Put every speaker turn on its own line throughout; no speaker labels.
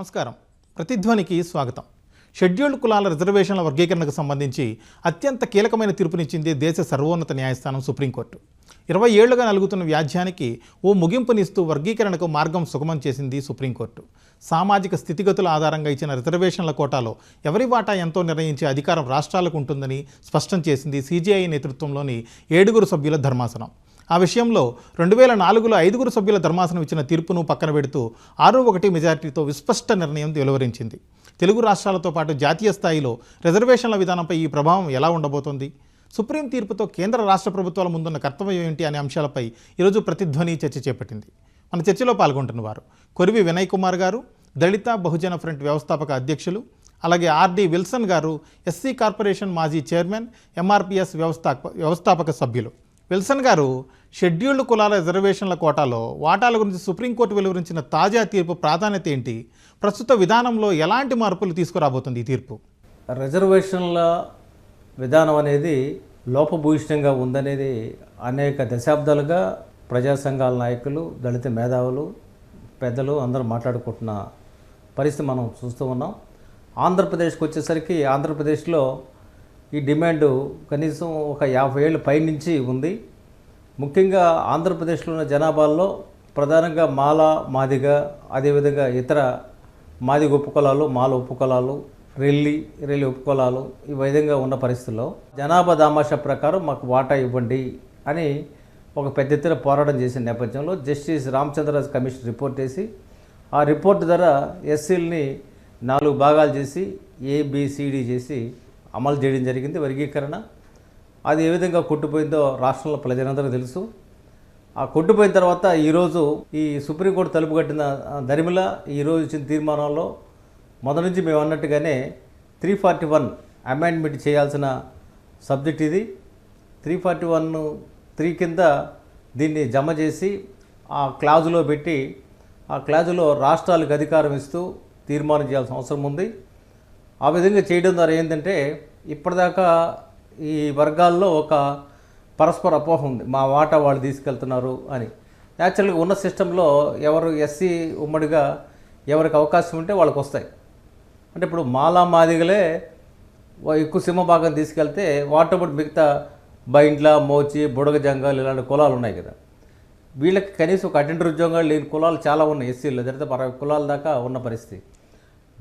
నమస్కారం. ప్రతిధ్వనికి స్వాగతం. షెడ్యూల్డ్ కులాల రిజర్వేషన్ల వర్గీకరణకు సంబంధించి అత్యంత కీలకమైన తీర్పునిచ్చింది దేశ సర్వోన్నత న్యాయస్థానం సుప్రీంకోర్టు. ఇరవై ఏళ్ళుగా నలుగుతున్న వ్యాజ్యానికి ఓ ముగింపునిస్తూ వర్గీకరణకు మార్గం సుగమం చేసింది సుప్రీంకోర్టు. సామాజిక స్థితిగతుల ఆధారంగా ఇచ్చిన రిజర్వేషన్ల కోటాలో ఎవరి వాటా ఎంతో నిర్ణయించే అధికారం రాష్ట్రాలకు ఉంటుందని స్పష్టం చేసింది సీజీఐ నేతృత్వంలోని ఏడుగురు సభ్యుల ధర్మాసనం. ఆ విషయంలో రెండు వేల నాలుగులో ఐదుగురు సభ్యుల ధర్మాసనం ఇచ్చిన తీర్పును పక్కన పెడుతూ ఆరు ఒకటి మెజార్టీతో విస్పష్ట నిర్ణయం వెలువరించింది. తెలుగు రాష్ట్రాలతో పాటు జాతీయ స్థాయిలో రిజర్వేషన్ల విధానంపై ఈ ప్రభావం ఎలా ఉండబోతోంది? సుప్రీం తీర్పుతో కేంద్ర రాష్ట్ర ప్రభుత్వాల ముందున్న కర్తవ్యం ఏంటి అనే అంశాలపై ఈరోజు ప్రతిధ్వని చర్చ చేపట్టింది. మన చర్చలో పాల్గొంటున్న వారు కొరివి వినయ్ కుమార్ గారు దళిత బహుజన ఫ్రంట్ వ్యవస్థాపక అధ్యక్షులు అలాగే ఆర్డి విల్సన్ గారు ఎస్సీ కార్పొరేషన్ మాజీ చైర్మన్ ఎంఆర్పిఎస్ వ్యవస్థాపక వ్యవస్థాపక సభ్యులు. విల్సన్ గారు షెడ్యూల్డ్ కులాల రిజర్వేషన్ల కోటాలో వాటాల గురించి సుప్రీంకోర్టు వెలువరించిన తాజా తీర్పు ప్రాధాన్యత ఏంటి? ప్రస్తుత విధానంలో ఎలాంటి మార్పులు తీసుకురాబోతుంది ఈ తీర్పు?
రిజర్వేషన్ల విధానం అనేది లోపభూయిష్టంగా ఉందనేది అనేక దశాబ్దాలుగా ప్రజా సంఘాల నాయకులు దళిత మేధావులు పెద్దలు అందరూ మాట్లాడుకుంటున్న పరిస్థితి మనం చూస్తూ ఉన్నాం. ఆంధ్రప్రదేశ్కి వచ్చేసరికి ఆంధ్రప్రదేశ్లో ఈ డిమాండ్ కనీసం ఒక యాభై ఏళ్ళ పైనుంచి ఉంది. ముఖ్యంగా ఆంధ్రప్రదేశ్లో ఉన్న జనాభాలో ప్రధానంగా మాల మాదిగ అదేవిధంగా ఇతర మాదిగ ఉపకులాలు మాల ఉపకులాలు రెల్లి రెల్లి ఉపకులాలు ఈ విధంగా ఉన్న పరిస్థితుల్లో జనాభా దామాషా ప్రకారం మాకు వాటా ఇవ్వండి అని ఒక పెద్ద ఎత్తున పోరాటం చేసిన నేపథ్యంలో జస్టిస్ రామచంద్రరాజ్ కమిషన్ రిపోర్ట్ వేసి ఆ రిపోర్ట్ ద్వారా ఎస్సీలని నాలుగు భాగాలు చేసి ఏబిసిడి చేసి అమలు చేయడం జరిగింది. వర్గీకరణ. అది ఏ విధంగా కొట్టుపోయిందో రాష్ట్రంలో ప్రజలందరూ తెలుసు. ఆ కొట్టుపోయిన తర్వాత ఈరోజు ఈ సుప్రీంకోర్టు తలుపు కట్టిన దరిమిల ఈరోజు ఇచ్చిన తీర్మానంలో మొదటి నుంచి మేము అన్నట్టుగానే త్రీ ఫార్టీ వన్ అమెండ్మెంట్ చేయాల్సిన సబ్జెక్ట్ ఇది. త్రీ ఫార్టీ వన్ త్రీ కింద దీన్ని జమ చేసి ఆ క్లాజులో పెట్టి ఆ క్లాజులో రాష్ట్రాలకు అధికారం ఇస్తూ తీర్మానం చేయాల్సిన అవసరం ఉంది. ఆ విధంగా చేయడం ద్వారా ఏంటంటే ఇప్పటిదాకా ఈ వర్గాల్లో ఒక పరస్పర అపోహ ఉంది. మా వాటా వాళ్ళు తీసుకెళ్తున్నారు అని. న్యాచురల్గా ఉన్న సిస్టంలో ఎవరు ఎస్సీ ఉమ్మడిగా ఎవరికి అవకాశం ఉంటే వాళ్ళకి వస్తాయి. అంటే ఇప్పుడు మాలా మాదిగలే ఎక్కువ సింహ భాగం తీసుకెళ్తే వాటప్పుడు మిగతా బైండ్ల మోచి బుడగ జంగాలు ఇలాంటి కులాలు ఉన్నాయి కదా. వీళ్ళకి కనీసం ఒక అటెండర్ ఉద్యోగాలు లేని కులాలు చాలా ఉన్నాయి ఎస్సీలో జరిగితే అరవై కులాల దాకా ఉన్న పరిస్థితి.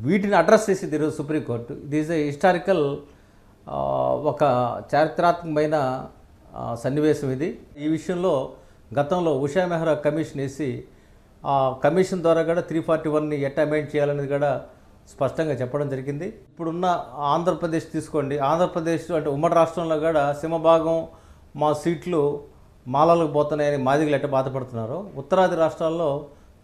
వీటిని అడ్రస్ చేసింది ఈరోజు సుప్రీంకోర్టు. ఇది ఈజ్ ఏ హిస్టారికల్ ఒక చారిత్రాత్మకమైన సన్నివేశం ఇది. ఈ విషయంలో గతంలో ఉషా మెహ్రా కమిషన్ వేసి ఆ కమిషన్ ద్వారా కూడా త్రీ ఫార్టీ వన్ని ఎట్ అమెండ్ చేయాలనేది కూడా స్పష్టంగా చెప్పడం జరిగింది. ఇప్పుడున్న ఆంధ్రప్రదేశ్ తీసుకోండి. ఆంధ్రప్రదేశ్ అంటే ఉమ్మడి రాష్ట్రంలో కూడా సింహభాగం మా సీట్లు మాలలకు పోతున్నాయని మాదిగలు ఎట్ట బాధపడుతున్నారు? ఉత్తరాది రాష్ట్రాల్లో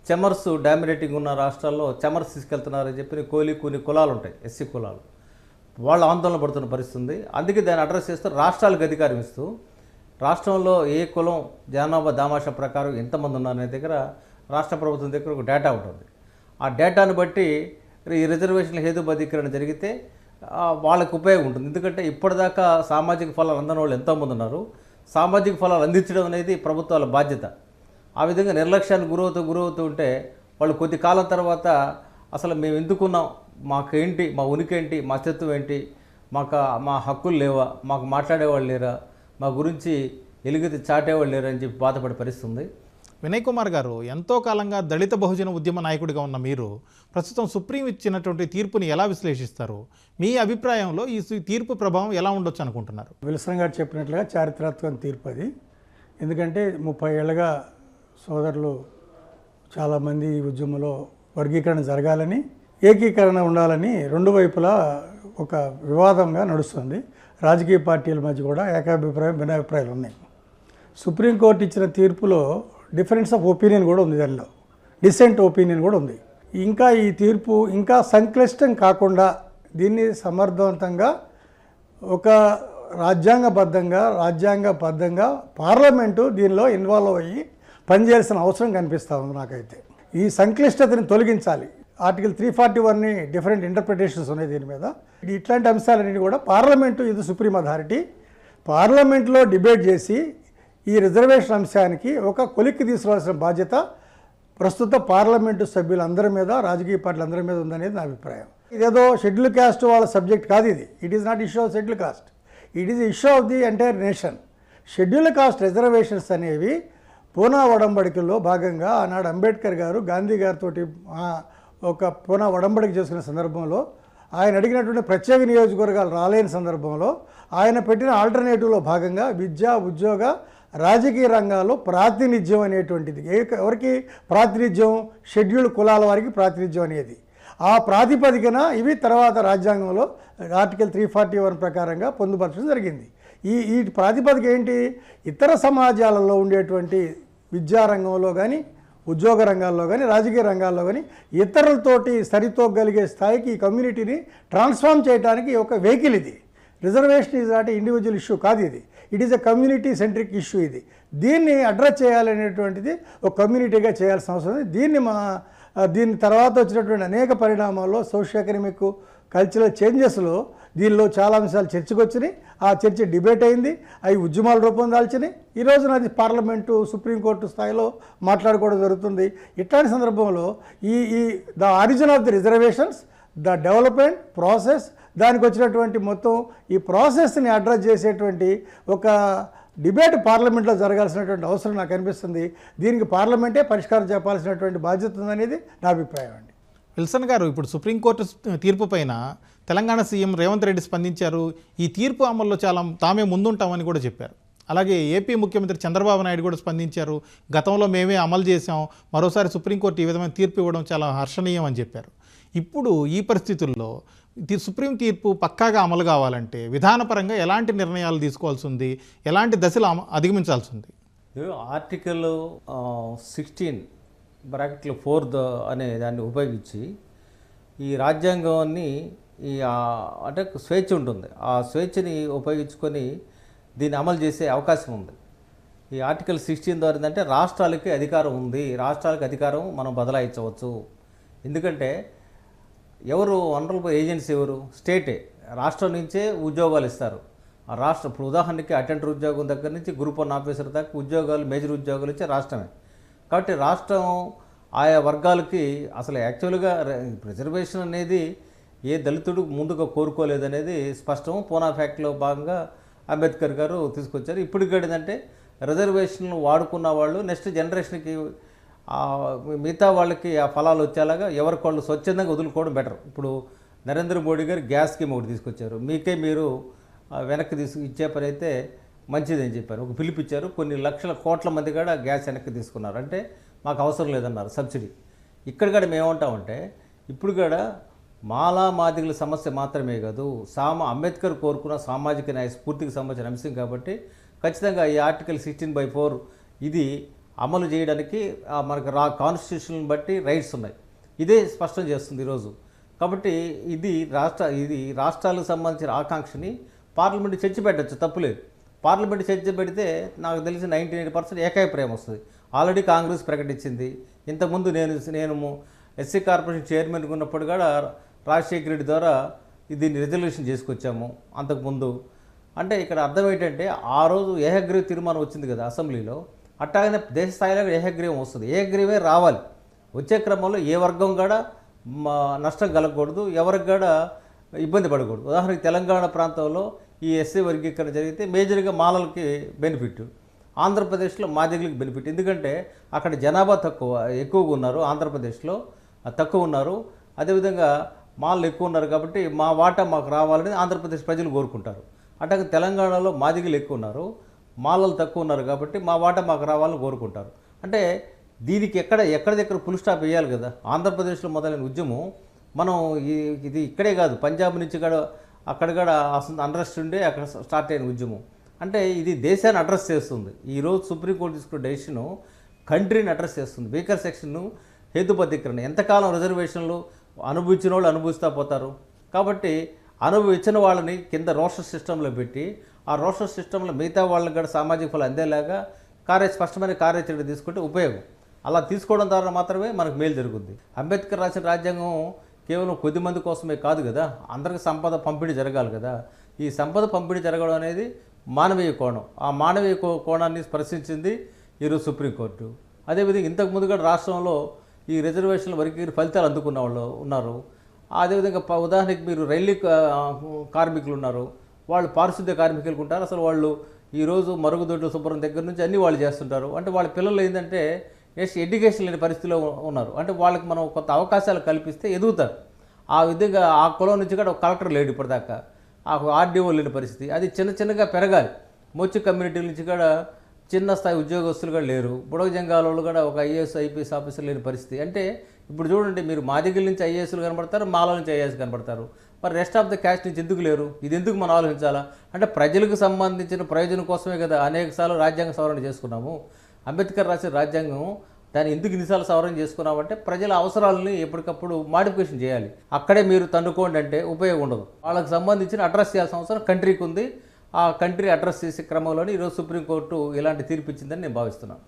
చెమర్స్ డామినేటింగ్ ఉన్న రాష్ట్రాల్లో చెమర్స్ తీసుకెళ్తున్నారని చెప్పి కోలి కొన్ని కులాలు ఉంటాయి ఎస్సీ కులాలు. వాళ్ళు ఆందోళన పడుతున్న పరిస్థితి ఉంది అందుకే దాన్ని అడ్రస్ చేస్తూ రాష్ట్రాలకు అధికారం ఇస్తూ రాష్ట్రంలో ఏ కులం జనాభా దామాష ప్రకారం ఎంతమంది ఉన్నారనే దగ్గర రాష్ట్ర ప్రభుత్వం దగ్గర ఒక డేటా ఉంటుంది ఆ డేటాను బట్టి ఈ రిజర్వేషన్ల హేతుబద్ధీకరణ జరిగితే వాళ్ళకు ఉపయోగం ఉంటుంది. ఎందుకంటే ఇప్పటిదాకా సామాజిక ఫలాలు అందని వాళ్ళు ఎంతోమంది ఉన్నారు. సామాజిక ఫలాలు అందించడం అనేది ప్రభుత్వాల బాధ్యత. ఆ విధంగా నిర్లక్ష్యానికి గురవుతూ గురవుతూ ఉంటే వాళ్ళు కొద్ది కాలం తర్వాత అసలు మేము ఎందుకున్నాం? మాకేంటి? మా ఉనికి ఏంటి మా అస్తిత్వం ఏంటి? మాకు మా హక్కులు లేవా? మాకు మాట్లాడేవాళ్ళు లేరా? మా గురించి ఎలుగెత్తి చాటేవాళ్ళు లేరా అని చెప్పి బాధపడే పరిస్థితి ఉంది
వినయ్ కుమార్ గారు ఎంతో కాలంగా దళిత బహుజన ఉద్యమ నాయకుడిగా ఉన్న మీరు ప్రస్తుతం సుప్రీం ఇచ్చినటువంటి తీర్పుని ఎలా విశ్లేషిస్తారు? మీ అభిప్రాయంలో ఈ సు- తీర్పు ప్రభావం ఎలా ఉండొచ్చు అనుకుంటున్నారు?
విల్సన్ గారు చెప్పినట్లుగా చారిత్రాత్మక తీర్పు అది. ఎందుకంటే ముప్పై ఏళ్ళగా సోదరులు చాలామంది ఈ ఉద్యమంలో వర్గీకరణ జరగాలని ఏకీకరణ ఉండాలని రెండు వైపులా ఒక వివాదంగా నడుస్తుంది. రాజకీయ పార్టీల మధ్య కూడా ఏకాభిప్రాయం భిన్నాభిప్రాయాలు ఉన్నాయి. సుప్రీంకోర్టు ఇచ్చిన తీర్పులో డిఫరెన్స్ ఆఫ్ ఒపీనియన్ కూడా ఉంది దానిలో. డిసెంట్ ఒపీనియన్ కూడా ఉంది. ఇంకా ఈ తీర్పు ఇంకా సంక్లిష్టం కాకుండా దీన్ని సమర్థవంతంగా ఒక రాజ్యాంగబద్ధంగా రాజ్యాంగబద్ధంగా పార్లమెంటు దీనిలో ఇన్వాల్వ్ అయ్యి పనిచేయాల్సిన అవసరం కనిపిస్తూ ఉంది నాకైతే. ఈ సంక్లిష్టతని తొలగించాలి. ఆర్టికల్ త్రీ ఫార్టీ వన్ని డిఫరెంట్ ఇంటర్ప్రిటేషన్స్ ఉన్నాయి దీని మీద. ఇట్లాంటి అంశాలన్నీ కూడా పార్లమెంటు ఇది సుప్రీం అథారిటీ. పార్లమెంట్లో డిబేట్ చేసి ఈ రిజర్వేషన్ అంశానికి ఒక కొలిక్కి తీసుకోవాల్సిన బాధ్యత ప్రస్తుత పార్లమెంటు సభ్యులందరి మీద రాజకీయ పార్టీలు అందరి మీద ఉందనేది నా అభిప్రాయం. ఇదేదో షెడ్యూల్ కాస్ట్ వాళ్ళ సబ్జెక్ట్ కాదు ఇది. It is not issue of schedule caste it is issue of the entire nation schedule caste reservations అనేవి పూనా ఒడంబడికల్లో భాగంగా ఆనాడు అంబేద్కర్ గారు గాంధీ గారితో ఒక పూనా ఒడంబడిక చేసుకున్న సందర్భంలో ఆయన అడిగినటువంటి ప్రత్యేక నియోజకవర్గాలు రాలేని సందర్భంలో ఆయన పెట్టిన ఆల్టర్నేటివ్లో భాగంగా విద్య ఉద్యోగ రాజకీయ రంగాల్లో ప్రాతినిధ్యం అనేటువంటిది. ఎవరికి ప్రాతినిధ్యం? షెడ్యూల్డ్ కులాల వారికి ప్రాతినిధ్యం అనేది. ఆ ప్రాతిపదికన ఇవి తర్వాత రాజ్యాంగంలో ఆర్టికల్ త్రీ ఫార్టీ వన్ ప్రకారంగా పొందుపరచడం జరిగింది. ఈ ఈ ప్రాతిపదిక ఏంటి? ఇతర సమాజాలలో ఉండేటువంటి విద్యారంగంలో కానీ ఉద్యోగ రంగాల్లో కానీ రాజకీయ రంగాల్లో కానీ ఇతరులతోటి సరితోగలిగే స్థాయికి ఈ కమ్యూనిటీని ట్రాన్స్ఫార్మ్ చేయడానికి ఒక వెహికల్ ఇది. Reservation is not individual issue కాదు ఇది. It is a community centric issue ఇది. దీన్ని అడ్రస్ చేయాలనేటువంటిది ఒక కమ్యూనిటీగా చేయాల్సిన అవసరం ఉంది. దీన్ని మా దీని తర్వాత వచ్చినటువంటి అనేక పరిణామాల్లో సోషియో ఎకనమిక్ కల్చరల్ చేంజెస్లో దీనిలో చాలా అంశాలు చర్చకు వచ్చినాయి. ఆ చర్చ డిబేట్ అయింది. అవి ఉద్యమాల రూపం దాల్చినాయి. ఈ రోజున అది పార్లమెంటు సుప్రీంకోర్టు స్థాయిలో మాట్లాడుకోవడం జరుగుతుంది. ఇట్లాంటి సందర్భంలో ఈ ఈ the origin of the reservations the development process దానికి వచ్చినటువంటి మొత్తం ఈ ప్రాసెస్ని అడ్రస్ చేసేటువంటి ఒక డిబేట్ పార్లమెంట్లో జరగాల్సినటువంటి అవసరం నాకు అనిపిస్తుంది. దీనికి పార్లమెంటే పరిష్కారం చెప్పాల్సినటువంటి బాధ్యత ఉందనేది నా అభిప్రాయం అండి.
విల్సన్ గారు ఇప్పుడు సుప్రీంకోర్టు తీర్పు పైన తెలంగాణ సీఎం రేవంత్ రెడ్డి స్పందించారు ఈ తీర్పు అమల్లో చాలా తామే ముందుంటామని కూడా చెప్పారు. అలాగే ఏపీ ముఖ్యమంత్రి చంద్రబాబు నాయుడు కూడా స్పందించారు గతంలో మేమే అమలు చేశాం మరోసారి సుప్రీంకోర్టు ఈ విధమైన తీర్పు ఇవ్వడం చాలా హర్షణీయం అని చెప్పారు. ఇప్పుడు ఈ పరిస్థితుల్లో సుప్రీం తీర్పు పక్కాగా అమలు కావాలంటే విధానపరంగా ఎలాంటి నిర్ణయాలు తీసుకోవాల్సి ఉంది ఎలాంటి దశలు అమ- అధిగమించాల్సి ఉంది?
ఆర్టికల్ సిక్స్టీన్ బ్రాకెట్లో ఫోర్త్ అనే దాన్ని ఉపయోగించి ఈ రాజ్యాంగాన్ని ఈ అంటే స్వేచ్ఛ ఉంటుంది. ఆ స్వేచ్ఛని ఉపయోగించుకొని దీన్ని అమలు చేసే అవకాశం ఉంది. ఈ ఆర్టికల్ సిక్స్టీన్ ద్వారా ఏంటంటే రాష్ట్రాలకి అధికారం ఉంది. రాష్ట్రాలకు అధికారం మనం బదలాయించవచ్చు. ఎందుకంటే ఎవరు వనరబుల్ ఏజెన్సీ ఎవరు? స్టేటే. రాష్ట్రం నుంచే ఉద్యోగాలు ఇస్తారు. ఆ రాష్ట్రం ఇప్పుడు ఉదాహరణకి అటెండర్ ఉద్యోగం దగ్గర నుంచి గ్రూప్ వన్ ఆఫీసర్ దాకా ఉద్యోగాలు మేజర్ ఉద్యోగాలు ఇచ్చే రాష్ట్రమే. కాబట్టి రాష్ట్రం ఆయా వర్గాలకి అసలు యాక్చువల్గా రిజర్వేషన్ అనేది ఏ దళితుడు ముందుగా కోరుకోలేదనేది స్పష్టం పూనా ఫ్యాక్ట్లో భాగంగా అంబేద్కర్ గారు తీసుకొచ్చారు. ఇప్పుడు ఏంటంటే రిజర్వేషన్లు వాడుకున్న వాళ్ళు నెక్స్ట్ జనరేషన్కి మిగతా వాళ్ళకి ఆ ఫలాలు వచ్చేలాగా ఎవరికి వాళ్ళు స్వచ్ఛందంగా వదులుకోవడం బెటర్. ఇప్పుడు నరేంద్ర మోడీ గారు గ్యాస్ స్కీమ్ ఒకటి తీసుకొచ్చారు. మీకే మీరు వెనక్కి తీసుకు ఇచ్చే పని అయితే మంచిదని చెప్పారు. ఒక పిలిపిచ్చారు కొన్ని లక్షల కోట్ల మంది కూడా గ్యాస్ వెనక్కి తీసుకున్నారు. అంటే మాకు అవసరం లేదన్నారు సబ్సిడీ. ఇక్కడ కూడా మేమంటామంటే ఇప్పుడు కూడా మాలా మాదిగుల సమస్య మాత్రమే కాదు సామ అంబేద్కర్ కోరుకున్న సామాజిక న్యాయ స్ఫూర్తికి సంబంధించిన అంశం కాబట్టి ఖచ్చితంగా ఈ ఆర్టికల్ సిక్స్టీన్ బై ఫోర్ ఇది అమలు చేయడానికి మనకు రా కాన్స్టిట్యూషన్ బట్టి రైట్స్ ఉన్నాయి. ఇదే స్పష్టం చేస్తుంది ఈరోజు. కాబట్టి ఇది రాష్ట్ర ఇది రాష్ట్రాలకు సంబంధించిన ఆకాంక్షని పార్లమెంట్ చర్చ పెట్టచ్చు తప్పులేదు పార్లమెంట్ చర్చ పెడితే నాకు తెలిసి నైంటీ ఎయిట్ పర్సెంట్ ఏకాభిప్రాయం వస్తుంది. ఆల్రెడీ కాంగ్రెస్ ప్రకటించింది. ఇంతకుముందు నేను నేను ఎస్సీ కార్పొరేషన్ చైర్మన్గా ఉన్నప్పుడు కూడా రాజశేఖర రెడ్డి ద్వారా దీన్ని రిజల్యూషన్ చేసుకొచ్చాము అంతకుముందు. అంటే ఇక్కడ అర్థం ఏంటంటే ఆ రోజు ఏహగ్రీవ తీర్మానం వచ్చింది కదా అసెంబ్లీలో. అట్టాగనే దేశ స్థాయిలో ఏహగ్రీవం వస్తుంది. ఏహగ్రీవే రావాలి. వచ్చే క్రమంలో ఏ వర్గం కూడా మా నష్టం కలగకూడదు. ఎవరికి కూడా ఇబ్బంది పడకూడదు. ఉదాహరణకి తెలంగాణ ప్రాంతంలో ఈ ఎస్సీ వర్గీకరణ జరిగితే మేజర్గా మాలలకి బెనిఫిట్ ఆంధ్రప్రదేశ్లో మాదిగలకు బెనిఫిట్ ఎందుకంటే అక్కడ జనాభా తక్కువ ఎక్కువగా ఉన్నారు. ఆంధ్రప్రదేశ్లో తక్కువ ఉన్నారు. అదేవిధంగా మాల్లు ఎక్కువ ఉన్నారు కాబట్టి మా వాటా మాకు రావాలని ఆంధ్రప్రదేశ్ ప్రజలు కోరుకుంటారు. అట్లాగే తెలంగాణలో మాదిగలు ఎక్కువ ఉన్నారు. మాలలు తక్కువ ఉన్నారు కాబట్టి మా వాటా మాకు రావాలని కోరుకుంటారు. అంటే దీనికి ఎక్కడ ఎక్కడిదెక్కడ ఫుల్ స్టాప్ వేయాలి కదా? ఆంధ్రప్రదేశ్లో మొదలైన ఉద్యమం మనం ఈ- ఇది ఇక్కడే కాదు. పంజాబ్ నుంచి కూడా అక్కడ కూడా అండ్రెస్ట్ ఉండే అక్కడ స్టార్ట్ అయిన ఉద్యమం. అంటే ఇది దేశాన్ని అడ్రస్ చేస్తుంది. ఈరోజు సుప్రీంకోర్టు తీసుకున్న డెసిషను కంట్రీని అడ్రస్ చేస్తుంది. వీకర్ సెక్షన్ను హేతుబద్ధీకరణ. ఎంతకాలం రిజర్వేషన్లు అనుభవించిన వాళ్ళు అనుభవిస్తూ పోతారు. కాబట్టి అనుభవించిన వాళ్ళని కింద రోస్టర్ సిస్టంలో పెట్టి ఆ రోస్టర్ సిస్టంలో మిగతా వాళ్ళకి కూడా సామాజిక ఫలం అందేలాగా కార్య స్పష్టమైన కార్యాచరణ తీసుకుంటే ఉపయోగం. అలా తీసుకోవడం ద్వారా మాత్రమే మనకు మేలు జరుగుద్ది. అంబేద్కర్ రాసిన రాజ్యాంగం కేవలం కొద్ది మంది కోసమే కాదు కదా. అందరికి సంపద పంపిణీ జరగాలి కదా. ఈ సంపద పంపిణీ జరగడం అనేది మానవీయ కోణం. ఆ మానవీయ కో- కోణాన్ని స్పర్శించింది ఈరోజు సుప్రీంకోర్టు అదేవిధంగా ఇంతకు ముందు కూడా రాష్ట్రంలో ఈ రిజర్వేషన్ల వరకు ఫలితాలు అందుకున్న వాళ్ళు ఉన్నారు. అదేవిధంగా ఉదాహరణకి మీరు రైల్వే కా- కార్మికులు ఉన్నారు. వాళ్ళు పారిశుద్ధ్య కార్మికులు ఉంటారు. అసలు వాళ్ళు ఈరోజు మరుగుదొడ్లు శుభ్రం దగ్గర నుంచి అన్ని వాళ్ళు చేస్తుంటారు. అంటే వాళ్ళ పిల్లలు ఏంటంటే నెక్స్ట్ ఎడ్యుకేషన్ లేని పరిస్థితిలో ఉన్నారు. అంటే వాళ్ళకి మనం కొత్త అవకాశాలు కల్పిస్తే ఎదుగుతారు. ఆ విధంగా ఆ కులం నుంచి కూడా ఒక కలెక్టర్ లేడు ఇప్పటిదాకా. ఆ ఆర్డీఓ లేని పరిస్థితి. అది చిన్న చిన్నగా పెరగాలి. మొచ్చు కమ్యూనిటీ నుంచి కూడా చిన్న స్థాయి ఉద్యోగస్తులు కూడా లేరు. బుడగ జంగాల వాళ్ళు కూడా ఒక ఐఏఎస్ ఐపీఎస్ ఆఫీసర్ లేని పరిస్థితి. అంటే ఇప్పుడు చూడండి మీరు మా దగ్గర నుంచి ఐఏఎస్లు కనబడతారు మాలో నుంచి ఐఏఎస్ కనబడతారు. మరి రెస్ట్ ఆఫ్ ద క్యాస్ట్ నుంచి ఎందుకు లేరు? ఇది ఎందుకు మనం ఆలోచించాలా? అంటే ప్రజలకు సంబంధించిన ప్రయోజనం కోసమే కదా అనేక సార్లు రాజ్యాంగ సవరణ చేసుకున్నాము. అంబేద్కర్ రాసిన రాజ్యాంగం దాన్ని ఎందుకు ఇన్నిసార్లు సవరణ చేసుకున్నామంటే ప్రజల అవసరాలని ఎప్పటికప్పుడు మాడిఫికేషన్ చేయాలి. అక్కడే మీరు తన్నుకోండి అంటే ఉపయోగం ఉండదు. వాళ్ళకి సంబంధించిన అడ్రస్ చేయాల్సిన అవసరం కంట్రీకి ఉంది. ఆ కంట్రీ అడ్రస్ చేసే క్రమంలోనే ఈరోజు సుప్రీంకోర్టు ఇలాంటి తీర్పు ఇచ్చిందని నేను భావిస్తున్నాను.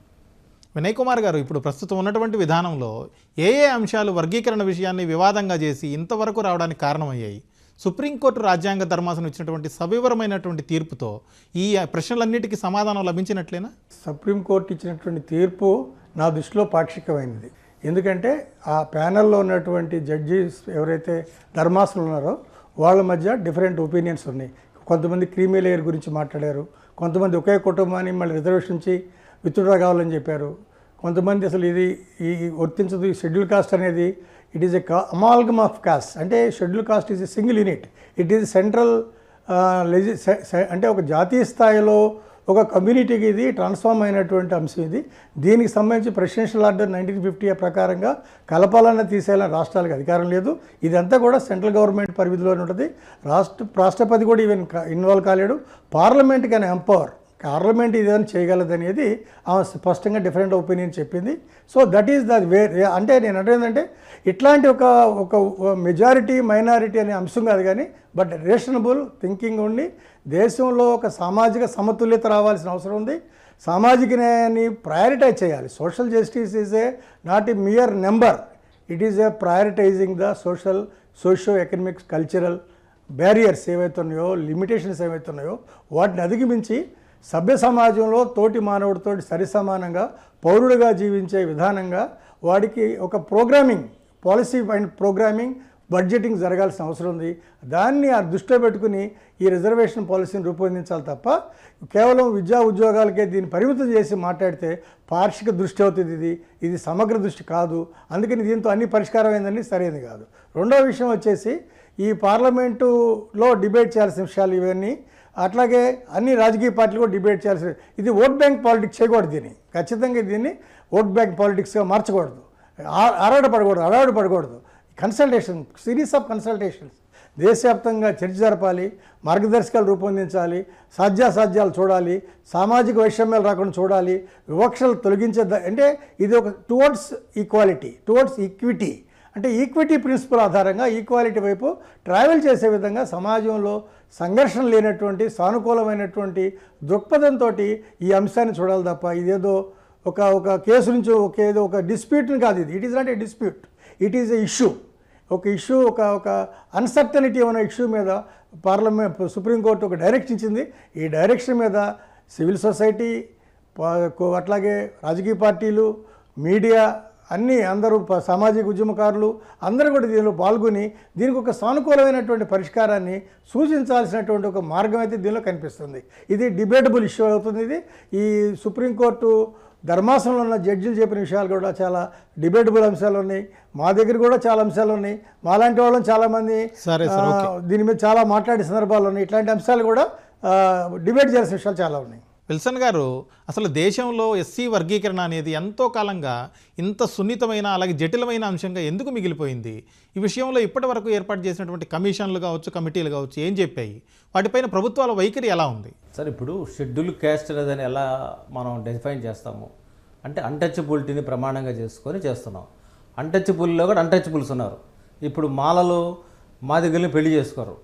వినయ్ కుమార్ గారు ఇప్పుడు ప్రస్తుతం ఉన్నటువంటి విధానంలో ఏ ఏ అంశాలు వర్గీకరణ విషయాన్ని వివాదంగా చేసి ఇంతవరకు రావడానికి కారణమయ్యాయి? సుప్రీంకోర్టు రాజ్యాంగ ధర్మాసనం ఇచ్చినటువంటి సవివరమైనటువంటి తీర్పుతో ఈ ప్రశ్నలన్నిటికీ సమాధానం లభించినట్లేనా?
సుప్రీంకోర్టు ఇచ్చినటువంటి తీర్పు నా దృష్టిలో పాక్షికమైనది. ఎందుకంటే ఆ ప్యానెల్లో ఉన్నటువంటి జడ్జీస్ ఎవరైతే ధర్మాసనం ఉన్నారో వాళ్ళ మధ్య డిఫరెంట్ ఒపీనియన్స్ ఉన్నాయి. కొంతమంది క్రీమీ లేయర్ గురించి మాట్లాడారు. కొంతమంది ఒకే కుటుంబాన్ని మళ్ళీ రిజర్వేషన్ నుంచి విత్డ్రా కావాలని చెప్పారు. కొంతమంది అసలు ఇది ఈ వర్తించదు. ఈ షెడ్యూల్ కాస్ట్ అనేది it is a amalgam of caste అంటే schedule caste is a single unit it is central లెజి అంటే ఒక జాతీయ స్థాయిలో ఒక కమ్యూనిటీకి ఇది ట్రాన్స్ఫార్మ్ అయినటువంటి అంశం ఇది. దీనికి సంబంధించి ప్రెసిడెన్షియల్ ఆర్డర్ నైన్టీన్ ఫిఫ్టీ ప్రకారంగా కలపాలన్న తీసేయాలని రాష్ట్రాలకు అధికారం లేదు. ఇదంతా కూడా సెంట్రల్ గవర్నమెంట్ పరిధిలోనే ఉంటుంది. రాష్ట్ర రాష్ట్రపతి కూడా ఈవెన్ ఇన్వాల్వ్ కాలేడు. పార్లమెంట్ కెన్ ఎంపవర్ పార్లమెంట్ ఇదని చేయగలదనేది ఆమె స్పష్టంగా డిఫరెంట్ ఒపీనియన్ చెప్పింది. So that is the way అంటే నేను అంటే ఏంటంటే ఇట్లాంటి ఒక ఒక మెజారిటీ మైనారిటీ అనే అంశం కాదు కానీ బట్ రీజనబుల్ థింకింగ్ ఉండి దేశంలో ఒక సామాజిక సమతుల్యత రావాల్సిన అవసరం ఉంది. సామాజిక న్యాయాన్ని ప్రయారిటైజ్ చేయాలి. Social justice is a not a mere number it is a prioritizing the social socio economics cultural barriers ఏవైతే ఉన్నాయో లిమిటేషన్స్ ఏవైతే ఉన్నాయో వాటిని అధిగమించి సభ్య సమాజంలో తోటి మానవుడితో సరిసమానంగా పౌరుడిగా జీవించే విధానంగా వాడికి ఒక programming policy and programming budgeting జరగాల్సిన అవసరం ఉంది. దాన్ని ఆ దృష్టిలో పెట్టుకుని ఈ రిజర్వేషన్ పాలసీని రూపొందించాలి తప్ప కేవలం విద్యా ఉద్యోగాలకే దీన్ని పరిమితం చేసి మాట్లాడితే పార్షిక దృష్టి అవుతుంది ఇది. ఇది సమగ్ర దృష్టి కాదు. అందుకని దీంతో అన్ని పరిష్కారం అయిందని సరైనది కాదు. రెండో విషయం వచ్చేసి ఈ పార్లమెంటులో డిబేట్ చేయాల్సిన విషయాలు ఇవన్నీ అట్లాగే అన్ని రాజకీయ పార్టీలు కూడా డిబేట్ చేయాల్సి ఇది ఓట్ బ్యాంక్ పాలిటిక్స్ చేయకూడదు దీన్ని. ఖచ్చితంగా దీన్ని ఓట్ బ్యాంక్ పాలిటిక్స్గా మార్చకూడదు. అరాడ పడకూడదు అరాడు పడకూడదు. Consultation series of consultations. దేశవ్యాప్తంగా చర్చ జరపాలి మార్గదర్శకాలు రూపొందించాలి సాధ్యాసాధ్యాలు చూడాలి సామాజిక వైషమ్యాలు రాకుండా చూడాలి వివక్షలు తొలగించే అంటే ఇది ఒక టువర్డ్స్ ఈక్వాలిటీ టువర్డ్స్ ఈక్విటీ అంటే ఈక్విటీ ప్రిన్సిపల్ ఆధారంగా ఈక్వాలిటీ వైపు ట్రావెల్ చేసే విధంగా సమాజంలో సంఘర్షణ లేనటువంటి సానుకూలమైనటువంటి దృక్పథంతో ఈ అంశాన్ని చూడాలి తప్ప ఇదేదో ఒక ఒక కేసు నుంచి ఒక ఏదో ఒక డిస్ప్యూట్ని కాదు ఇది. It is not a dispute it is a issue ఒక ఇష్యూ ఒక ఒక అన్సర్టనిటీ ఉన్న ఇష్యూ మీద పార్లమెంట్ సుప్రీంకోర్టు ఒక డైరెక్షన్ ఇచ్చింది. ఈ డైరెక్షన్ మీద సివిల్ సొసైటీ అట్లాగే రాజకీయ పార్టీలు మీడియా అన్నీ అందరూ సామాజిక ఉద్యమకారులు అందరూ కూడా దీనిలో పాల్గొని దీనికి ఒక సానుకూలమైనటువంటి పరిష్కారాన్ని సూచించాల్సినటువంటి ఒక మార్గం అయితే దీనిలో కనిపిస్తుంది. ఇది డిబేటబుల్ ఇష్యూ అవుతుంది ఇది. ఈ సుప్రీంకోర్టు ధర్మాసనంలో ఉన్న జడ్జిలు చెప్పిన విషయాలు కూడా చాలా డిబేటబుల్ అంశాలు ఉన్నాయి. మా దగ్గర కూడా చాలా అంశాలు ఉన్నాయి. మాలాంటి వాళ్ళం చాలామంది దీని మీద చాలా మాట్లాడే సందర్భాలు ఉన్నాయి. ఇట్లాంటి అంశాలు కూడా డిబేట్ చేయాల్సిన విషయాలు చాలా ఉన్నాయి.
విల్సన్ గారు అసలు దేశంలో ఎస్సీ వర్గీకరణ అనేది ఎంతో కాలంగా ఇంత సున్నితమైన అలాగే జటిలమైన అంశంగా ఎందుకు మిగిలిపోయింది? ఈ విషయంలో ఇప్పటి వరకు ఏర్పాటు చేసినటువంటి కమిషన్లు కావచ్చు కమిటీలు కావచ్చు ఏం చెప్పాయి? వాటిపైన ప్రభుత్వాల వైఖరి ఎలా ఉంది?
సార్ ఇప్పుడు షెడ్యూల్ క్యాస్ట్ అనేదని ఎలా మనం డిఫైన్ చేస్తాము? అంటే అన్టచబిలిటీని ప్రమాణంగా చేసుకొని చేస్తున్నాం. అన్టచబుల్లో కూడా అన్టచబుల్స్ ఉన్నారు. ఇప్పుడు మాలలో దగ్గరని పెళ్ళి చేసుకోరు.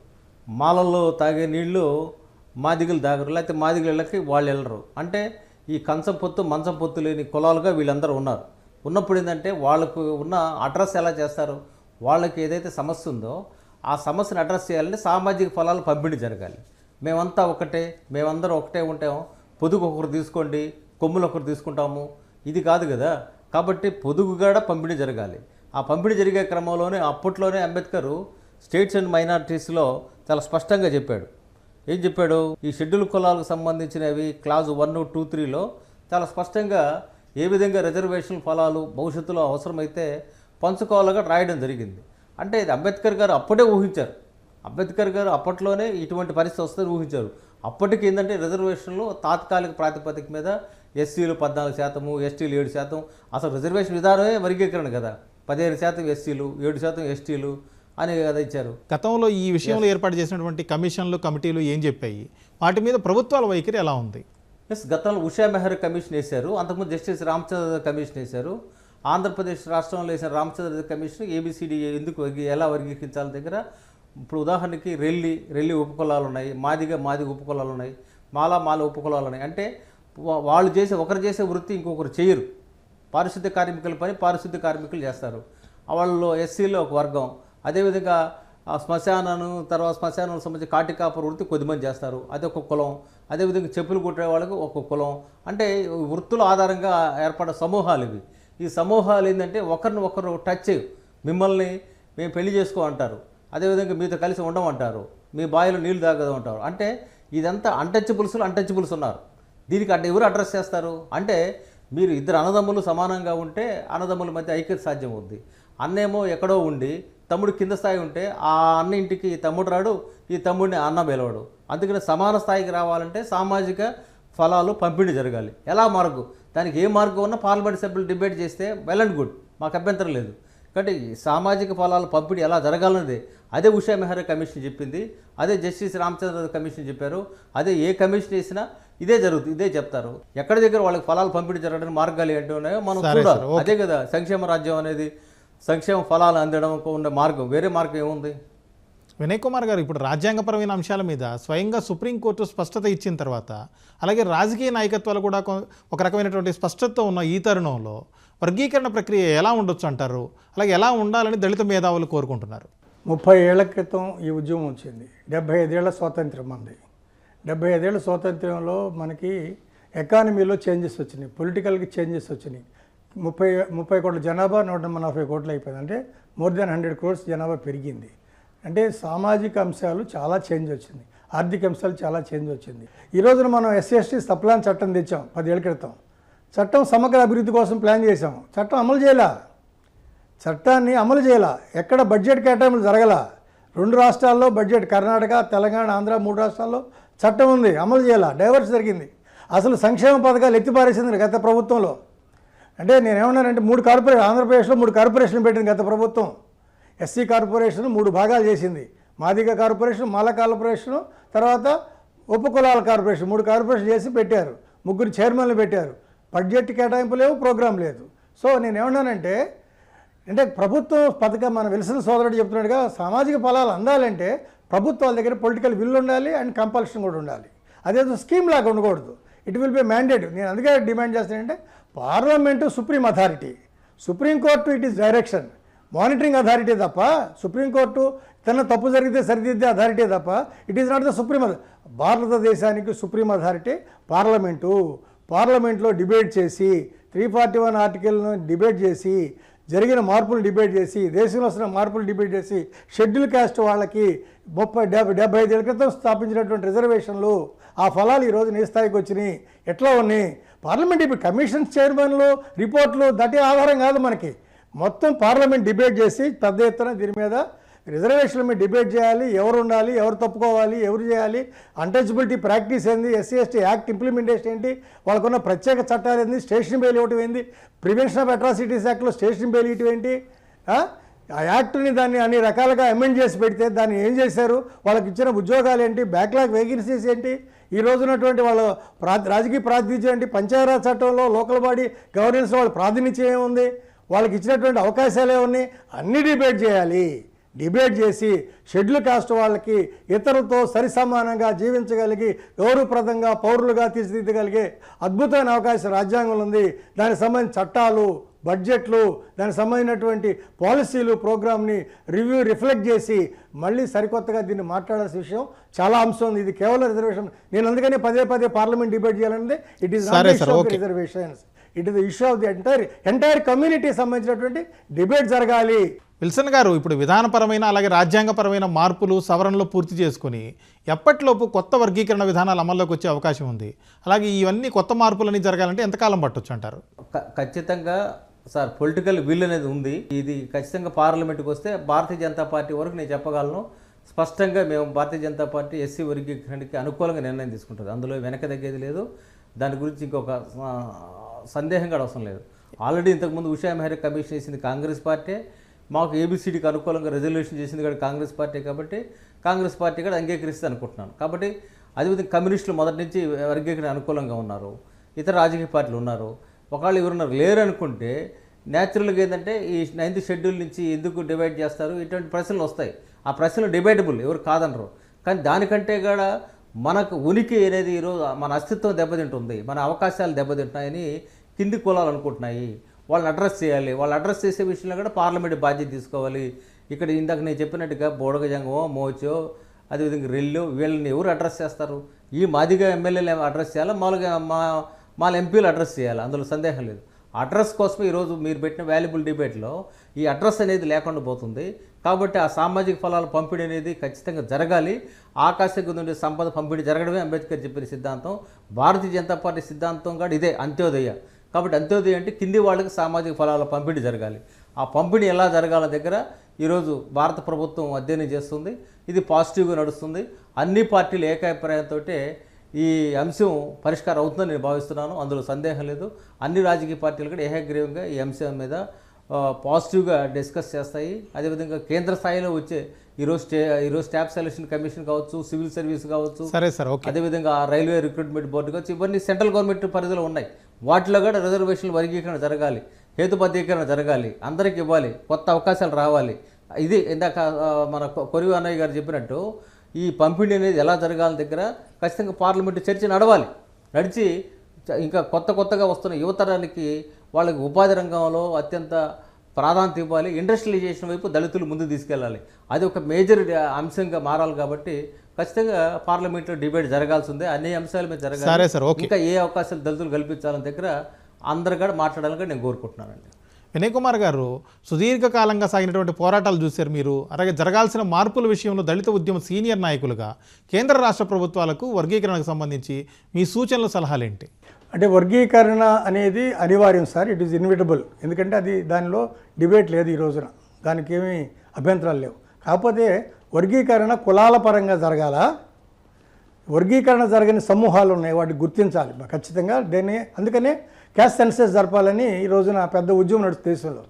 మాలలో తాగే నీళ్ళు మాదిగలు దాగరు లేకపోతే మాదిగలకి వాళ్ళు వెళ్ళరు. అంటే ఈ కంచం పొత్తు మంచం పొత్తు లేని కులాలుగా వీళ్ళందరూ ఉన్నారు. ఉన్నప్పుడు ఏంటంటే వాళ్ళకు ఉన్న అడ్రస్ ఎలా చేస్తారు? వాళ్ళకి ఏదైతే సమస్య ఉందో ఆ సమస్యను అడ్రస్ చేయాలంటే సామాజిక ఫలాలు పంపిణీ జరగాలి. మేమంతా ఒకటే మేమందరం ఒకటే ఉంటాం. పొదుగు ఒకరు తీసుకోండి కొమ్ములు ఒకరు తీసుకుంటాము. ఇది కాదు కదా. కాబట్టి పొదుగుగాడ పంపిణీ జరగాలి. ఆ పంపిణీ జరిగే క్రమంలోనే అప్పట్లోనే అంబేద్కర్ స్టేట్స్ అండ్ మైనారిటీస్లో చాలా స్పష్టంగా చెప్పాడు. ఏం చెప్పాడు? ఈ షెడ్యూల్ కులాలకు సంబంధించినవి క్లాజ్ వన్ టూ త్రీలో చాలా స్పష్టంగా ఏ విధంగా రిజర్వేషన్ ఫలాలు భవిష్యత్తులో అవసరమైతే పంచుకోవాలగా రాయడం జరిగింది. అంటే ఇది అంబేద్కర్ గారు అప్పుడే ఊహించారు. అంబేద్కర్ గారు అప్పట్లోనే ఇటువంటి పరిస్థితి వస్తుందని ఊహించారు. అప్పటికి ఏంటంటే రిజర్వేషన్లు తాత్కాలిక ప్రాతిపదిక మీద ఎస్సీలు పద్నాలుగు శాతము ఎస్టీలు ఏడు శాతం. అసలు రిజర్వేషన్ విధానమే వర్గీకరణ కదా. పదిహేను శాతం ఎస్సీలు ఏడు శాతం ఎస్టీలు అని కదా ఇచ్చారు.
గతంలో ఈ విషయంలో ఏర్పాటు చేసినటువంటి కమిషన్లు కమిటీలు ఏం చెప్పాయి? వాటి మీద ప్రభుత్వాల వైఖరి ఎలా ఉంది?
ఎస్ గతంలో ఉషా మెహర్ కమిషన్ వేశారు అంతకుముందు జస్టిస్ రామచంద్ర కమిషన్ వేశారు ఆంధ్రప్రదేశ్ రాష్ట్రంలో వేసిన రామచంద్ర కమిషన్ ఏబిసిడి ఎందుకు వర్గీ ఎలా వర్గీకరించాలి దగ్గర? ఇప్పుడు ఉదాహరణకి రెల్లి రెల్లి ఉపకులాలు ఉన్నాయి మాదిగా మాది ఉపకులాలు ఉన్నాయి మాలా మాల ఉపకులాలు ఉన్నాయి. అంటే వాళ్ళు చేసే ఒకరు చేసే వృత్తి ఇంకొకరు చేయరు. పారిశుద్ధ్య కార్మికుల పని పారిశుద్ధ్య కార్మికులు చేస్తారు. వాళ్ళు ఎస్సీలో ఒక వర్గం అదేవిధంగా ఆ శ్మశానాను తర్వాత శ్మశానం సంబంధించి కాటి వృత్తి కొద్దిమంది చేస్తారు. అది ఒక కులం. అదేవిధంగా చెప్పులు కుట్టే వాళ్ళకి ఒక కులం. అంటే వృత్తుల ఆధారంగా ఏర్పడే సమూహాలు ఇవి. ఈ సమూహాలు ఏంటంటే ఒకరిని ఒకరు టచ్ మిమ్మల్ని మేము పెళ్ళి చేసుకో అంటారు. అదేవిధంగా మీతో కలిసి ఉండమంటారు. మీ బావిలో నీళ్ళు తాగదు అంటారు. అంటే ఇదంతా అన్టచబుల్స్ అన్టచబుల్స్ ఉన్నారు. దీనికి అంటే ఎవరు అడ్రస్ చేస్తారు? అంటే మీరు ఇద్దరు అన్నదమ్ములు సమానంగా ఉంటే అన్నదమ్ముల మధ్య ఐక్యత సాధ్యం అవుద్ది అన్నేమో ఎక్కడో ఉండి తమ్ముడు కింద స్థాయి ఉంటే ఆ అన్న ఇంటికి తమ్ముడు రాడు ఈ తమ్ముడిని అన్న పిలవడు. అందుకని సమాన స్థాయికి రావాలంటే సామాజిక ఫలాలు పంపిణీ జరగాలి. ఎలా మార్గం? దానికి ఏ మార్గం ఉన్నా పార్లమెంట్ సభ్యులు డిబేట్ చేస్తే వెల్ అండ్ గుడ్ మాకు అభ్యంతరం లేదు. కాబట్టి సామాజిక ఫలాల పంపిణీ ఎలా జరగాలన్నది అదే ఉషా మెహ్రా కమిషన్ చెప్పింది అదే జస్టిస్ రామచంద్ర కమిషన్ చెప్పారు అదే ఏ కమిషన్ వేసినా ఇదే జరుగుతుంది ఇదే చెప్తారు. ఎక్కడి దగ్గర వాళ్ళకి ఫలాలు పంపిణీ జరగడానికి మార్గాలు ఏంటి ఉన్నాయో మనం చూడాలి. అదే కదా సంక్షేమ రాజ్యం అనేది సంక్షేమ ఫలాలు అందడం ఉండే మార్గం. వేరే మార్గం ఏముంది?
వినయ్ కుమార్ గారు ఇప్పుడు రాజ్యాంగపరమైన అంశాల మీద స్వయంగా సుప్రీంకోర్టు స్పష్టత ఇచ్చిన తర్వాత అలాగే రాజకీయ నాయకత్వాలు కూడా ఒక రకమైనటువంటి స్పష్టత ఉన్న ఈ తరుణంలో వర్గీకరణ ప్రక్రియ ఎలా ఉండొచ్చు అంటారు? అలాగే ఎలా ఉండాలని దళిత మేధావులు కోరుకుంటున్నారు?
ముప్పై ఏళ్ళ క్రితం ఈ ఉద్యమం వచ్చింది. డెబ్బై ఐదేళ్ళ స్వాతంత్రం ఉంది డెబ్బై ఐదేళ్ళ స్వాతంత్రంలో మనకి ఎకానమీలో చేంజెస్ వచ్చినాయి. పొలిటికల్కి చేంజెస్ వచ్చినాయి. ముప్పై ముప్పై కోట్ల జనాభా నూట నలభై కోట్లు అయిపోయింది. అంటే మోర్ దెన్ హండ్రెడ్ క్రోర్స్ జనాభా పెరిగింది. అంటే సామాజిక అంశాలు చాలా చేంజ్ వచ్చింది. ఆర్థిక అంశాలు చాలా చేంజ్ వచ్చింది. ఈ రోజున మనం ఎస్సీఎస్టీ సప్లాన్ చట్టం తెచ్చాం పదేళ్ళ క్రితం. చట్టం సమగ్ర అభివృద్ధి కోసం ప్లాన్ చేసాం చట్టం అమలు చేయలే? చట్టాన్ని అమలు చేయాల? ఎక్కడ బడ్జెట్ కేటాయింపులు జరగల? రెండు రాష్ట్రాల్లో బడ్జెట్ కర్ణాటక తెలంగాణ ఆంధ్ర మూడు రాష్ట్రాల్లో చట్టం ఉంది. అమలు చేయాల? డైవర్స్ జరిగింది. అసలు సంక్షేమ పథకాలు ఎత్తిపారేసింది గత ప్రభుత్వంలో. అంటే నేను ఏమన్నానంటే మూడు కార్పొరేషన్ ఆంధ్రప్రదేశ్లో మూడు కార్పొరేషన్లు పెట్టింది గత ప్రభుత్వం. ఎస్సీ కార్పొరేషన్ మూడు భాగాలు చేసింది. మాదిక కార్పొరేషన్ మాల కార్పొరేషన్ తర్వాత ఉపకులాల కార్పొరేషన్ మూడు కార్పొరేషన్ చేసి పెట్టారు. ముగ్గురు చైర్మన్లు పెట్టారు. బడ్జెట్ కేటాయింపు లేవు ప్రోగ్రాం లేదు. సో నేను ఏమన్నానంటే అంటే ప్రభుత్వం పథకం మన వెలిసిన సోదరుడు చెప్తున్నాడుగా సామాజిక ఫలాలు అందాలంటే ప్రభుత్వాల దగ్గర పొలిటికల్ విల్ ఉండాలి అండ్ కంపల్షన్ కూడా ఉండాలి. అదేదో స్కీమ్ లాగా ఉండకూడదు. ఇట్ విల్ బి మ్యాండేట్ నేను అందుకే డిమాండ్ చేస్తానంటే parliament supreme authority. Supreme court it is direction. Monitoring authority తప్ప సుప్రీంకోర్టు తన తప్పు జరిగితే సరిదిద్దే అథారిటీ తప్ప it is not the supreme భారతదేశానికి సుప్రీం అథారిటీ పార్లమెంటు. పార్లమెంట్లో డిబేట్ చేసి త్రీ ఫార్టీ వన్ ఆర్టికల్ను డిబేట్ చేసి జరిగిన మార్పులు డిబేట్ చేసి దేశంలో వస్తున్న మార్పులు డిబేట్ చేసి షెడ్యూల్ కాస్ట్ వాళ్ళకి ముప్పై డెబ్బై డెబ్బై ఐదేళ్ళ క్రితం స్థాపించినటువంటి రిజర్వేషన్లు ఆ ఫలాలు ఈరోజు నీ స్థాయికి వచ్చినాయి. ఎట్లా ఉన్నాయి? పార్లమెంట్ ఇప్పుడు కమిషన్ చైర్మన్లు రిపోర్ట్లు దటి ఆధారం కాదు మనకి మొత్తం పార్లమెంట్ డిబేట్ చేసి పెద్ద ఎత్తున దీని మీద రిజర్వేషన్ల మీద డిబేట్ చేయాలి ఎవరు ఉండాలి ఎవరు తప్పుకోవాలి ఎవరు చేయాలి అన్టచబిలిటీ ప్రాక్టీస్ ఏంది ఎస్సీ ఎస్టీ యాక్ట్ ఇంప్లిమెంటేషన్ ఏంటి వాళ్ళకున్న ప్రత్యేక చట్టాలు ఏంది స్టేషన్ బెయిల్ ఇవ్వటం ఏంది ప్రివెన్షన్ ఆఫ్ అట్రాసిటీస్ యాక్ట్లో స్టేషన్ బెయిల్ ఇవ్వటం ఏంటి ఆ? ఆ యాక్ట్ని దాన్ని అన్ని రకాలుగా అమెండ్ చేసి పెడితే దాన్ని ఏం చేశారు వాళ్ళకి ఇచ్చిన ఉద్యోగాలు ఏంటి బ్యాక్లాగ్ వేకెన్సీస్ ఏంటి ఈ రోజున్నటువంటి వాళ్ళు ప్రా రాజకీయ ప్రాతినిధ్యం అంటే పంచాయరాజ్ చట్టంలో లోకల్ బాడీ గవర్నెన్స్ వాళ్ళ ప్రాతినిధ్యం ఏముంది? వాళ్ళకి ఇచ్చినటువంటి అవకాశాలు ఏమున్నాయి అన్ని డిబేట్ చేయాలి. డిబేట్ చేసి షెడ్యూల్ కాస్ట్ వాళ్ళకి ఇతరులతో సరిసమానంగా జీవించగలిగి గౌరవప్రదంగా పౌరులుగా తీర్చిదిద్దగలిగే అద్భుతమైన అవకాశం రాజ్యాంగంలో ఉంది. దానికి సంబంధించిన చట్టాలు బడ్జెట్లు దానికి సంబంధించినటువంటి పాలసీలు ప్రోగ్రామ్ని రివ్యూ రిఫ్లెక్ట్ చేసి మళ్ళీ సరికొత్తగా దీన్ని మాట్లాడాల్సిన విషయం చాలా అంశం ఉంది. ఇది కేవలం రిజర్వేషన్. నేను అందుకని పదే పదే పార్లమెంట్ డిబేట్ చేయాలన్నది it is. Reservations it is the issue of the entire entire community సంబంధించినటువంటి డిబేట్ జరగాలి.
విల్సన్ గారు ఇప్పుడు విధానపరమైన అలాగే రాజ్యాంగపరమైన మార్పులు సవరణలు పూర్తి చేసుకుని ఎప్పటిలోపు కొత్త వర్గీకరణ విధానాలు అమల్లోకి వచ్చే అవకాశం ఉంది. అలాగే ఇవన్నీ కొత్త మార్పులని జరగాలంటే ఎంతకాలం పట్టొచ్చు అంటారు?
క- ఖచ్చితంగా సార్ పొలిటికల్ విల్ అనేది ఉంది. ఇది ఖచ్చితంగా పార్లమెంట్కి వస్తే భారతీయ జనతా పార్టీ వరకు నేను చెప్పగలను. స్పష్టంగా మేము భారతీయ జనతా పార్టీ ఎస్సీ వర్గీకరణకి అనుకూలంగా నిర్ణయం తీసుకుంటుంది. అందులో వెనక తగ్గేది లేదు. దాని గురించి ఇంకొక సందేహం కూడా అవసరం లేదు. ఆల్రెడీ ఇంతకుముందు ఉషా మెహర్ కమిషన్ చేసింది కాంగ్రెస్ పార్టీ. మాకు ఏబిసిడికి అనుకూలంగా రెజల్యూషన్ చేసింది కూడా కాంగ్రెస్ పార్టీ కాబట్టి కాంగ్రెస్ పార్టీ కూడా అంగీకరిస్తే అనుకుంటున్నాను. కాబట్టి అదేవిధంగా కమ్యూనిస్టులు మొదటి నుంచి వర్గీకరణ అనుకూలంగా ఉన్నారు. ఇతర రాజకీయ పార్టీలు ఉన్నారు. ఒకవేళ ఎవరున్నారు లేరు అనుకుంటే న్యాచురల్గా ఏంటంటే ఈ నైన్త్ షెడ్యూల్ నుంచి ఎందుకు డివైడ్ చేస్తారు? ఇటువంటి ప్రశ్నలు వస్తాయి. ఆ ప్రశ్నలు డిబేటబుల్ ఎవరు కాదనరు. కానీ దానికంటే కూడా మనకు ఉనికి అనేది ఈరోజు మన అస్తిత్వం దెబ్బతింటుంది. మన అవకాశాలు దెబ్బతింటున్నాయని కింది కులాలు అనుకుంటున్నాయి. వాళ్ళని అడ్రస్ చేయాలి. వాళ్ళు అడ్రస్ చేసే విషయంలో కూడా పార్లమెంట్ బాధ్యత తీసుకోవాలి. ఇక్కడ ఇందాక నేను చెప్పినట్టుగా బోడగజంగమో మోచో అదేవిధంగా రెల్లు వీళ్ళని ఎవరు అడ్రస్ చేస్తారు? ఈ మాదిగా ఎమ్మెల్యేలు అడ్రస్ చేయాలా? మామూలుగా మా మా ఎంపీలు అడ్రస్ చేయాలి. అందులో సందేహం లేదు. అడ్రస్ కోసం ఈరోజు మీరు పెట్టిన వాల్యుబుల్ డిబేట్లో ఈ అడ్రస్ అనేది లేకుండా పోతుంది. కాబట్టి ఆ సామాజిక ఫలాల పంపిణీ అనేది ఖచ్చితంగా జరగాలి. ఆకాశం నుండి సంపద పంపిణీ జరగడమే అంబేద్కర్ చెప్పిన సిద్ధాంతం. భారతీయ జనతా పార్టీ సిద్ధాంతం కూడా ఇదే అంత్యోదయ. కాబట్టి అంత్యోదయ అంటే కింది వాళ్ళకి సామాజిక ఫలాల పంపిణీ జరగాలి. ఆ పంపిణీ ఎలా జరగాల దగ్గర ఈరోజు భారత ప్రభుత్వం అధ్యయనం చేస్తుంది. ఇది పాజిటివ్గా నడుస్తుంది. అన్ని పార్టీలు ఏకాభిప్రాయంతో ఈ అంశం పరిష్కారం అవుతుందని నేను భావిస్తున్నాను. అందులో సందేహం లేదు. అన్ని రాజకీయ పార్టీలు కూడా ఏకగ్రీవంగా ఈ అంశం మీద పాజిటివ్గా డిస్కస్ చేస్తాయి. అదేవిధంగా కేంద్ర స్థాయిలో వచ్చే ఈరోజు స్టే ఈరోజు స్టాఫ్ సెలక్షన్ కమిషన్ కావచ్చు సివిల్ సర్వీస్ కావచ్చు
సరే సార్ ఓకే.
అదేవిధంగా రైల్వే రిక్రూట్మెంట్ బోర్డు కావచ్చు ఇవన్నీ సెంట్రల్ గవర్నమెంట్ పరిధిలో ఉన్నాయి. వాటిలో కూడా రిజర్వేషన్ల వర్గీకరణ జరగాలి హేతుబద్ధీకరణ జరగాలి అందరికి ఇవ్వాలి కొత్త అవకాశాలు రావాలి. ఇది ఇందాక మన కొరివి అన్నయ్య గారు చెప్పినట్టు ఈ పంపిణీ అనేది ఎలా జరగాలని దగ్గర ఖచ్చితంగా పార్లమెంటు చర్చ నడవాలి. నడిచి ఇంకా కొత్త కొత్తగా వస్తున్న యువతరానికి వాళ్ళకి ఉపాధి రంగంలో అత్యంత ప్రాధాన్యత ఇవ్వాలి. ఇండస్ట్రియలైజేషన్ వైపు దళితులు ముందుకు తీసుకెళ్ళాలి. అది ఒక మేజర్ అంశంగా మారాలి కాబట్టి ఖచ్చితంగా పార్లమెంట్లో డిబేట్ జరగాల్సిందే. అన్ని అంశాల మీద జరగాలి. ఇంకా ఏ అవకాశాలు దళితులు కల్పించాలని దగ్గర అందరు కూడా మాట్లాడాలని నేను కోరుకుంటున్నానండి.
వినయ్ కుమార్ గారు సుదీర్ఘకాలంగా సాగినటువంటి పోరాటాలు చూశారు మీరు. అలాగే జరగాల్సిన మార్పుల విషయంలో దళిత ఉద్యమ సీనియర్ నాయకులుగా కేంద్ర రాష్ట్ర ప్రభుత్వాలకు వర్గీకరణకు సంబంధించి మీ సూచనలు సలహాలు ఏంటి
అంటే వర్గీకరణ అనేది అనివార్యం సార్. ఇట్ ఈస్ ఇన్విటబుల్ ఎందుకంటే అది దానిలో డిబేట్ లేదు ఈ రోజున. దానికి ఏమీ అభ్యంతరాలు లేవు. కాకపోతే వర్గీకరణ కులాల పరంగా జరగాల? వర్గీకరణ జరగని సమూహాలు ఉన్నాయి వాటిని గుర్తించాలి. ఖచ్చితంగా దేన్ని అందుకనే క్యాస్ట్ సెన్సెస్ జరపాలని ఈ రోజున పెద్ద ఉద్యమం నడుస్తుంది దేశంలో.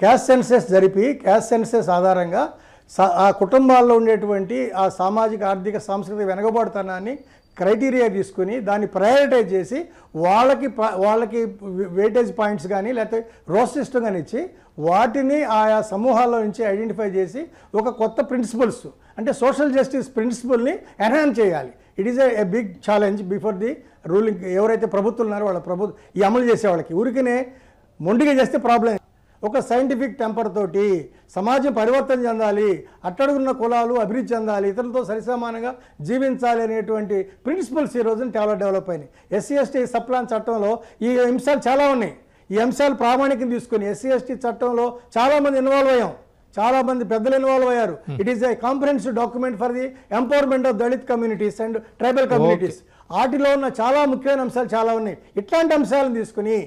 క్యాష్ సెన్సెస్ జరిపి క్యాష్ సెన్సెస్ ఆధారంగా ఆ కుటుంబాల్లో ఉండేటువంటి ఆ సామాజిక ఆర్థిక సాంస్కృతిక వెనకబాటుతనాన్ని క్రైటీరియా తీసుకుని దాన్ని ప్రయారిటైజ్ చేసి వాళ్ళకి వాళ్ళకి వెయిటేజ్ పాయింట్స్ కానీ లేకపోతే రోస్ సిస్టమ్ కానీ ఇచ్చి వాటిని ఆయా సమూహాల్లో నుంచి ఐడెంటిఫై చేసి ఒక కొత్త ప్రిన్సిపల్స్ అంటే సోషల్ జస్టిస్ ప్రిన్సిపల్ని ఎన్హాన్స్ చేయాలి. It is a big challenge before the ruling ఎవరైతే ప్రభుత్వం ఉన్నారో వాళ్ళ ప్రభుత్వం ఈ అమలు చేసే వాళ్ళకి. ఊరికనే మొండిగా చేస్తే ప్రాబ్లం ఒక సైంటిఫిక్ టెంపర్ తోటి సమాజం పరివర్తన చెందాలి అట్టడుగున్న కులాలు అభివృద్ధి చెందాలి ఇతరులతో సరిసమానంగా జీవించాలి అనేటువంటి ప్రిన్సిపల్స్ ఈ రోజున చాలా డెవలప్ అయినాయి. ఎస్సీ ఎస్టీ సప్లాన్ చట్టంలో ఈ అంశాలు చాలా ఉన్నాయి. ఈ అంశాలు ప్రామాణికం తీసుకుని ఎస్సీ ఎస్టీ చట్టంలో చాలామంది ఇన్వాల్వ్ అయ్యాం. చాలా మంది పెద్దలు ఇన్వాల్వ్ అయ్యారు. It is a comprehensive document for the empowerment of Dalit communities and tribal communities వాటిలో ఉన్న చాలా ముఖ్యమైన అంశాలు చాలా ఉన్నాయి. ఇట్లాంటి అంశాలను తీసుకుని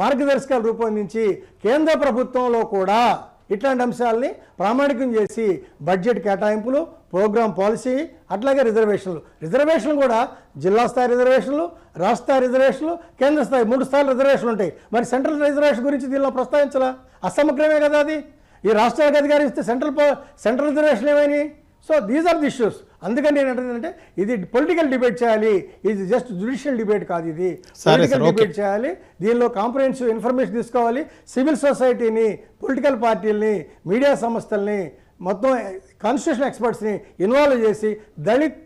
మార్గదర్శకాలు రూపొందించి కేంద్ర ప్రభుత్వంలో కూడా ఇట్లాంటి అంశాలని ప్రామాణికం చేసి బడ్జెట్ కేటాయింపులు ప్రోగ్రామ్ పాలసీ అట్లాగే రిజర్వేషన్లు. రిజర్వేషన్లు కూడా జిల్లా స్థాయి రిజర్వేషన్లు రాష్ట్ర స్థాయి రిజర్వేషన్లు కేంద్ర స్థాయి మూడు స్థాయిల రిజర్వేషన్లు ఉంటాయి. మరి సెంట్రల్ రిజర్వేషన్ గురించి దీనిలో ప్రస్తావించాలా? అసమగ్రమే కదా అది. ఈ రాష్ట్రాలకు అధికారిస్తే సెంట్రల్ సెంట్రల్ రిజర్వేషన్ ఏమైనాయి? So these are the issues అందుకని నేను ఏంటంటే ఇది పొలిటికల్ డిబేట్ చేయాలి ఇది జస్ట్ జుడిషియల్ డిబేట్ కాదు ఇది. పొలిటికల్. డిబేట్ చేయాలి దీనిలో కాంప్రహెన్సివ్ ఇన్ఫర్మేషన్ తీసుకోవాలి సివిల్ సొసైటీని పొలిటికల్ పార్టీలని మీడియా సంస్థల్ని మొత్తం కాన్స్టిట్యూషన్ ఎక్స్పర్ట్స్ని ఇన్వాల్వ్ చేసి Dalit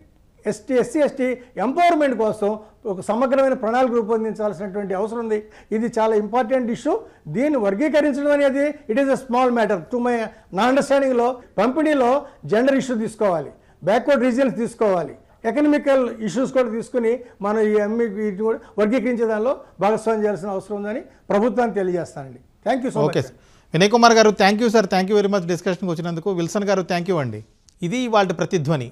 ST SC ST empowerment కోసం ఒక సమగ్రమైన ప్రణాళిక రూపొందించాల్సినటువంటి అవసరం ఉంది. ఇది చాలా ఇంపార్టెంట్ ఇష్యూ దీన్ని వర్గీకరించడం అనేది it is a small matter to my నా అండర్స్టాండింగ్లో పంపిణీలో జెండర్ ఇష్యూ తీసుకోవాలి. బ్యాక్వర్డ్ రీజియన్స్ తీసుకోవాలి. ఎకనామికల్ ఇష్యూస్ కూడా తీసుకుని మనం ఈ ఎంఈ వీటిని కూడా వర్గీకరించే దానిలో భాగస్వామ్యం చేయాల్సిన అవసరం ఉందని ప్రభుత్వాన్ని తెలియజేస్తానండి. Thank you so
okay sir Vinay Kumar గారు thank you sir thank you very much డిస్కషన్కి వచ్చినందుకు. విల్సన్ గారు థ్యాంక్ యూ అండి. ఇది వాళ్ళ ప్రతిధ్వని.